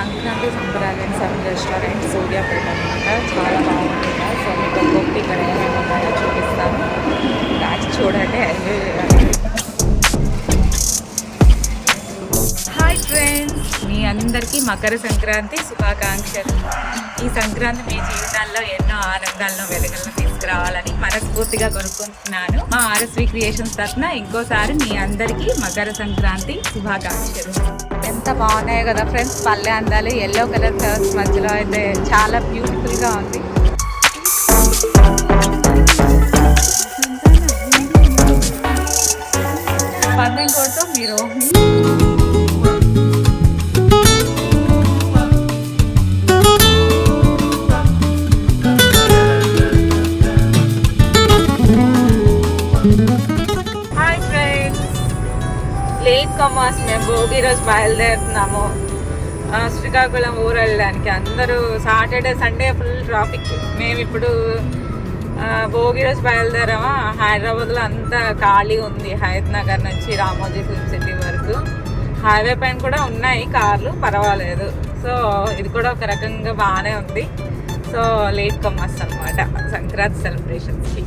సంక్రాంతి సంబరాలు and restaurant Suryapet అనమాట చాలా బాగుంటుంది. సో మీకు ఒక్కొక్కటి ఇక్కడ ఏమేమి ఉన్నాయో చూపిస్తాను. దాచి చూడండి ఎంజాయ్ చేయాలి హాయ్ ఫ్రెండ్స్ మీ అందరికీ మకర సంక్రాంతి శుభాకాంక్షలు. ఈ సంక్రాంతి మీ జీవితాల్లో ఎన్నో ఆనందాలను వెలుగులను తీసుకురావాలని మనస్ఫూర్తిగా కోరుకుంటున్నాను. మా ఆర్ఎస్వి క్రియేషన్స్ తరఫున ఇంకోసారి మీ అందరికీ మకర సంక్రాంతి శుభాకాంక్షలు. ఎంత బాగున్నాయి కదా ఫ్రెండ్స్. పల్లె అందాలు ఎల్లో కలర్ ఫ్లవర్స్ మధ్యలో అయితే చాలా బ్యూటిఫుల్గా ఉంది. కమాస్ మేము భోగి రోజు బయలుదేరుతున్నాము శ్రీకాకుళం ఊరు వెళ్ళడానికి అందరూ సాటర్డే సండే ఫుల్ ట్రాఫిక్. మేము ఇప్పుడు భోగి రోజు బయలుదేరామా? హైదరాబాద్లో అంతా ఖాళీ ఉంది. హయత్ నగర్ నుంచి రామోజీ ఫిల్మ్ సిటీ వరకు. హైవే పైన కూడా ఉన్నాయి కార్లు పర్వాలేదు. సో ఇది కూడా ఒక రకంగా బాగానే ఉంది. సో లేట్ కమ్మస్ అనమాట Sankranti సెలబ్రేషన్స్కి.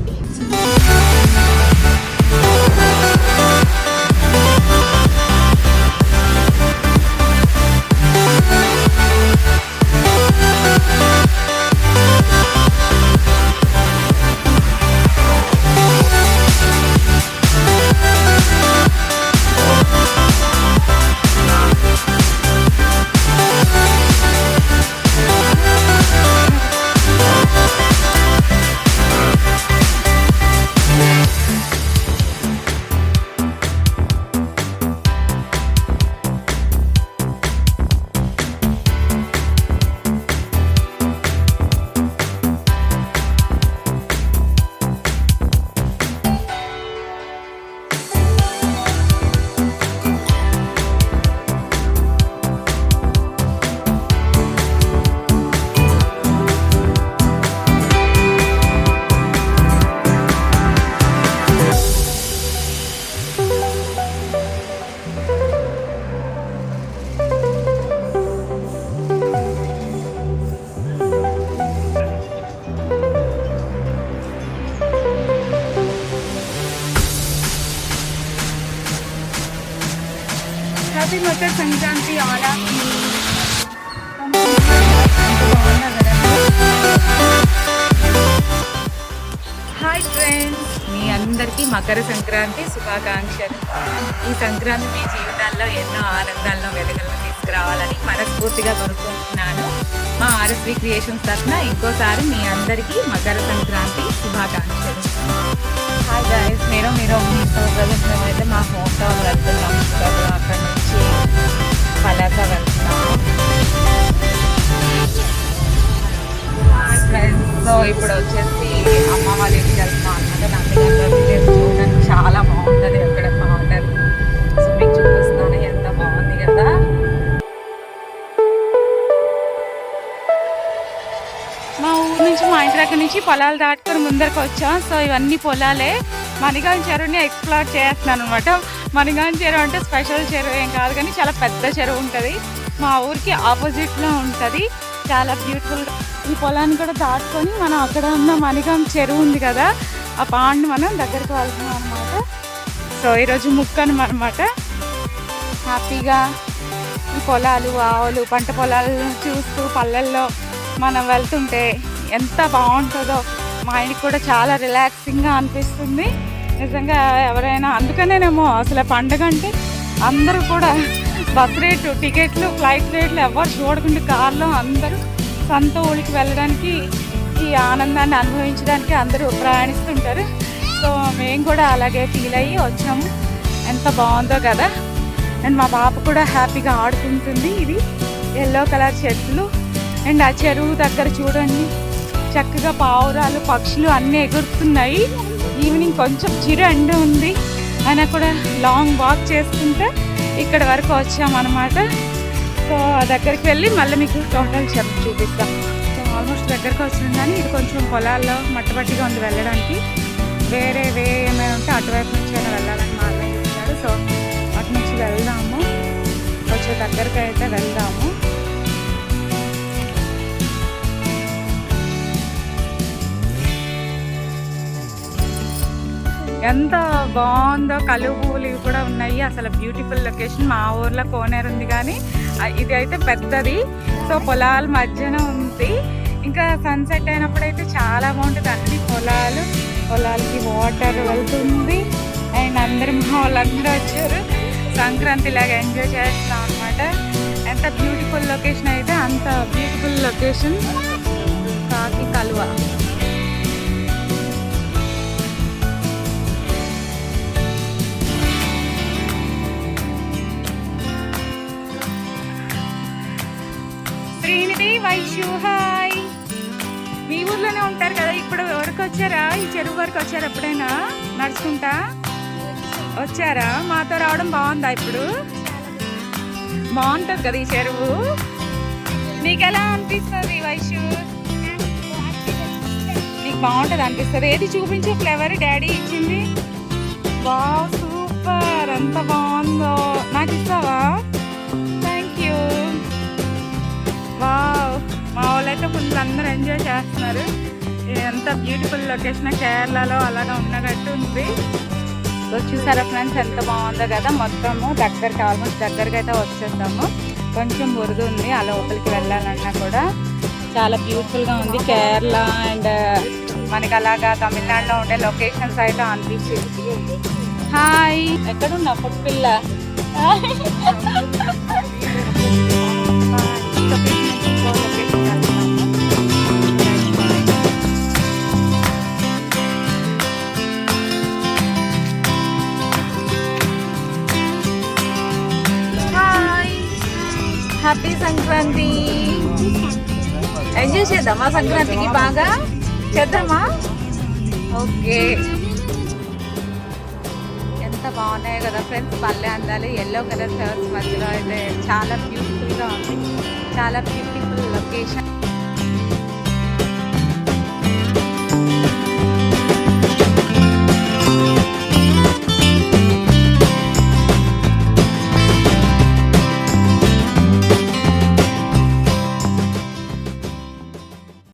Happy Makar Sankranti all. Of hi friends మీ అందరికీ మకర సంక్రాంతి శుభాకాంక్షలు. ఈ సంక్రాంతి మీ జీవితాల్లో ఎన్నో ఆనందాలను వెలుగులను తీసుకురావాలని మనస్ఫూర్తిగా కోరుకుంటున్నాను. మా ఆర్ఎస్వి క్రియేషన్స్ తరఫున ఇంకోసారి మీ అందరికీ మకర సంక్రాంతి శుభాకాంక్షలు. హాయ్ గాయస్ నేను మీరు మీతో మేమైతే మా హోమ్ టౌన్ వెళ్తున్నాం అక్కడ సో ఇప్పుడు వచ్చేసి అమ్మ వాళ్ళ ఇంటికి వెళ్తున్నాం అనమాట విలేజ్ చూడడానికి చాలా బాగుంటుంది అక్కడ వాటర్ సో మీకు చూపిస్తాను ఎంత బాగుంది కదా. మా ఊరు నుంచి మా ఇంటి దగ్గర నుంచి పొలాలు దాటుకొని ముందరకు వచ్చాం. సో ఇవన్నీ పొలాలే. మణిగాం చెరువుని ఎక్స్ప్లోర్ చేస్తున్నాను అనమాట మణిగాన్ చెరువు అంటే స్పెషల్ చెరువు ఏం కాదు కానీ చాలా పెద్ద చెరువు ఉంటుంది. మా ఊరికి ఆపోజిట్లో ఉంటుంది. చాలా బ్యూటిఫుల్. ఈ పొలాన్ని కూడా దాటుకొని మనం అక్కడ ఉన్న మణిగాం చెరువు ఉంది కదా ఆ పాండ్ మనం దగ్గరికి వెళ్తున్నాం అనమాట సో ఈరోజు ముక్కను అనమాట హ్యాపీగా ఈ పొలాలు ఆవులు పంట పొలాలు చూస్తూ పల్లెల్లో మనం వెళ్తుంటే ఎంత బాగుంటుందో. మైండ్కి కూడా చాలా రిలాక్సింగ్గా అనిపిస్తుంది. నిజంగా ఎవరైనా అందుకనేనేమో అసలు పండగ అంటే అందరూ కూడా బస్ రేటు టికెట్లు ఫ్లైట్ రేట్లు ఎవరు చూడకుండా కార్లో అందరూ సొంత ఊరికి వెళ్ళడానికి ఈ ఆనందాన్ని అనుభవించడానికి అందరూ ప్రయాణిస్తుంటారు. సో మేము కూడా అలాగే ఫీల్ అయ్యి వచ్చాము ఎంత బాగుందో కదా. అండ్ మా పాప కూడా హ్యాపీగా ఆడుకుంటుంది ఇది. ఎల్లో కలర్ చెట్లు అండ్ ఆ చెరువు దగ్గర చూడండి. చక్కగా పావురాలు పక్షులు అన్నీ ఎగురుతున్నాయి. ఈవినింగ్ కొంచెం చిరు ఎండ ఉంది. అయినా కూడా లాంగ్ వాక్ చేసుకుంటే ఇక్కడ వరకు వచ్చామన్నమాట. సో ఆ దగ్గరికి వెళ్ళి మళ్ళీ మీకు టోటల్ చెప్పు చూపిస్తాం. సో ఆల్మోస్ట్ దగ్గరకు వచ్చింది కానీ ఇది కొంచెం పొలాల్లో మట్టపట్టిగా ఉంది వెళ్ళడానికి. వేరే వే ఏమైనా ఉంటే అటువైపు నుంచి అయినా వెళ్ళాలని మా అన్నయ్య సో అటు నుంచి వెళ్దాము. కొంచెం దగ్గరికి అయితే వెళ్దాము. ఎంత బాగుందో కలువు పువ్వులు ఇవి కూడా ఉన్నాయి. అసలు బ్యూటిఫుల్ లొకేషన్ మా ఊర్లో కోనేరు ఉంది కానీ ఇది అయితే పెద్దది. సో పొలాల మధ్యన ఉంది. ఇంకా సన్సెట్ అయినప్పుడు అయితే చాలా బాగుంటుంది. అన్ని పొలాలు పొలాలకి వాటర్ వెళ్తుంది. అండ్ అందరు మా వాళ్ళందరూ వచ్చారు. సంక్రాంతి లాగా ఎంజాయ్ చేస్తున్నాం అనమాట ఎంత బ్యూటిఫుల్ లొకేషన్ అయితే అంత బ్యూటిఫుల్ లొకేషన్ కాకి కలువ. శ్రీనిధి వైషు హాయ్. మీ ఊర్లోనే ఉంటారు కదా ఇప్పుడు వరకు వచ్చారా? ఈ చెరువు వరకు వచ్చారా ఎప్పుడైనా? నడుచుకుంటా? వచ్చారా? మాతో రావడం బాగుందా ఇప్పుడు? బాగుంటుంది కదా ఈ చెరువు. నీకు ఎలా అనిపిస్తుంది వైషు నీకు బాగుంటుంది అనిపిస్తుంది. ఏది చూపించు? ఫ్లేవర్ డాడీ ఇచ్చింది. బా సూపర్. ఎంత బాగుందో. నాకు ఇస్తావా? మా ఫుల్ అందరూ ఎంజాయ్ చేస్తున్నారు. ఎంత బ్యూటిఫుల్ లొకేషన్ కేరళలో అలాగా ఉన్నట్టు ఉంది. సో చూసారా ఫ్రెండ్స్ ఎంత బాగుందో కదా. మొత్తము దగ్గరికి ఆల్మోస్ట్ దగ్గరికి అయితే వచ్చేసాము. కొంచెం బురద ఉంది ఆ లోపలికి వెళ్ళాలన్నా కూడా. చాలా బ్యూటిఫుల్గా ఉంది. కేరళ అండ్ మనకి అలాగా తమిళనాడులో ఉండే లొకేషన్స్ అయితే అనిపించింది. హాయ్ ఎక్కడున్నా ఫుడ్ హ్యాపీ సంక్రాంతి. ఎంజాయ్ చేద్దామా సంక్రాంతికి బాగా? చేద్దామా? ఓకే. ఎంత బాగున్నాయి కదా ఫ్రెండ్స్ పల్లె అందాలు ఎల్లో కలర్ ఫ్లవర్స్ మధ్యలో అయితే చాలా బ్యూటిఫుల్గా ఉంది. చాలా బ్యూటిఫుల్ లొకేషన్